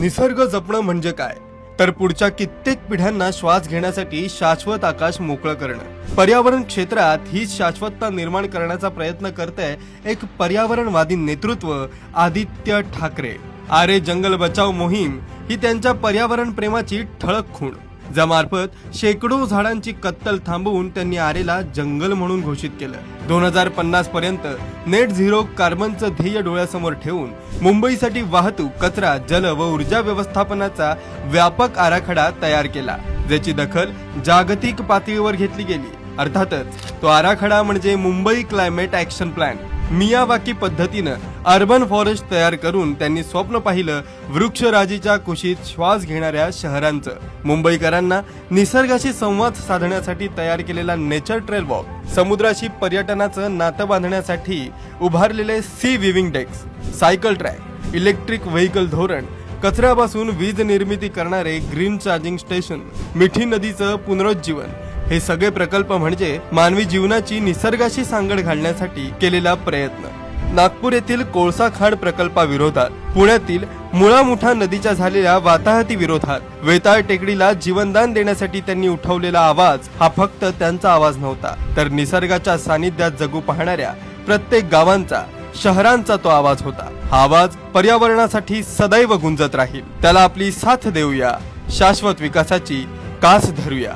निसर्ग जपणं म्हणजे काय? तर पुढच्या कित्येक पिढ्यांना श्वास घेण्यासाठी शाश्वत आकाश मोकळं करणं. पर्यावरण क्षेत्रात ही शाश्वतता निर्माण करण्याचा प्रयत्न करते एक पर्यावरणवादी नेतृत्व आदित्य ठाकरे. आरे जंगल बचाव मोहीम ही त्यांच्या पर्यावरण प्रेमाची ठळक खूण. ज्यामार्फत शेकडो झाडांची कत्तल थांबवून त्यांनी आरेला जंगल म्हणून घोषित केलं. दोन हजार पन्नास पर्यंत नेट झिरो कार्बनचं ध्येय डोळ्यासमोर ठेवून मुंबईसाठी वाहतूक कचरा जल व ऊर्जा व्यवस्थापनाचा व्यापक आराखडा तयार केला ज्याची दखल जागतिक पातळीवर घेतली गेली. अर्थातच तो आराखडा म्हणजे Mumbai climate action plan Miyawaki पद्धतीनं अर्बन फॉरेस्ट तयार करून त्यांनी स्वप्न पाहिलं वृक्षराजीच्या कुशीत श्वास घेणाऱ्या शहरांचं. मुंबईकरांना निसर्गाशी संवाद साधण्यासाठी तयार केलेला नेचर ट्रेल वॉक समुद्राशी पर्यटनाचं नातं बांधण्यासाठी उभारलेले sea viewing decks cycle track electric vehicle धोरण कचऱ्यापासून वीज निर्मिती करणारे ग्रीन चार्जिंग स्टेशन मिठी नदीचं पुनरुज्जीवन हे सगळे प्रकल्प म्हणजे मानवी जीवनाची निसर्गाशी सांगड घालण्यासाठी केलेला प्रयत्न. नागपूर येथील कोळसा खाण प्रकल्पाविरोधात पुण्यातील मुळामुठा नदीच्या झालेल्या वाताहती विरोधात वेताळ टेकडीला जीवनदान देण्यासाठी त्यांनी उठवलेला आवाज हा फक्त त्यांचा आवाज नव्हता तर निसर्गाच्या सानिध्यात जगू पाहणाऱ्या प्रत्येक गावांचा शहरांचा तो आवाज होता. हा आवाज पर्यावरणासाठी सदैव गुंजत राहील. त्याला आपली साथ देऊया. शाश्वत विकासाची कास धरूया.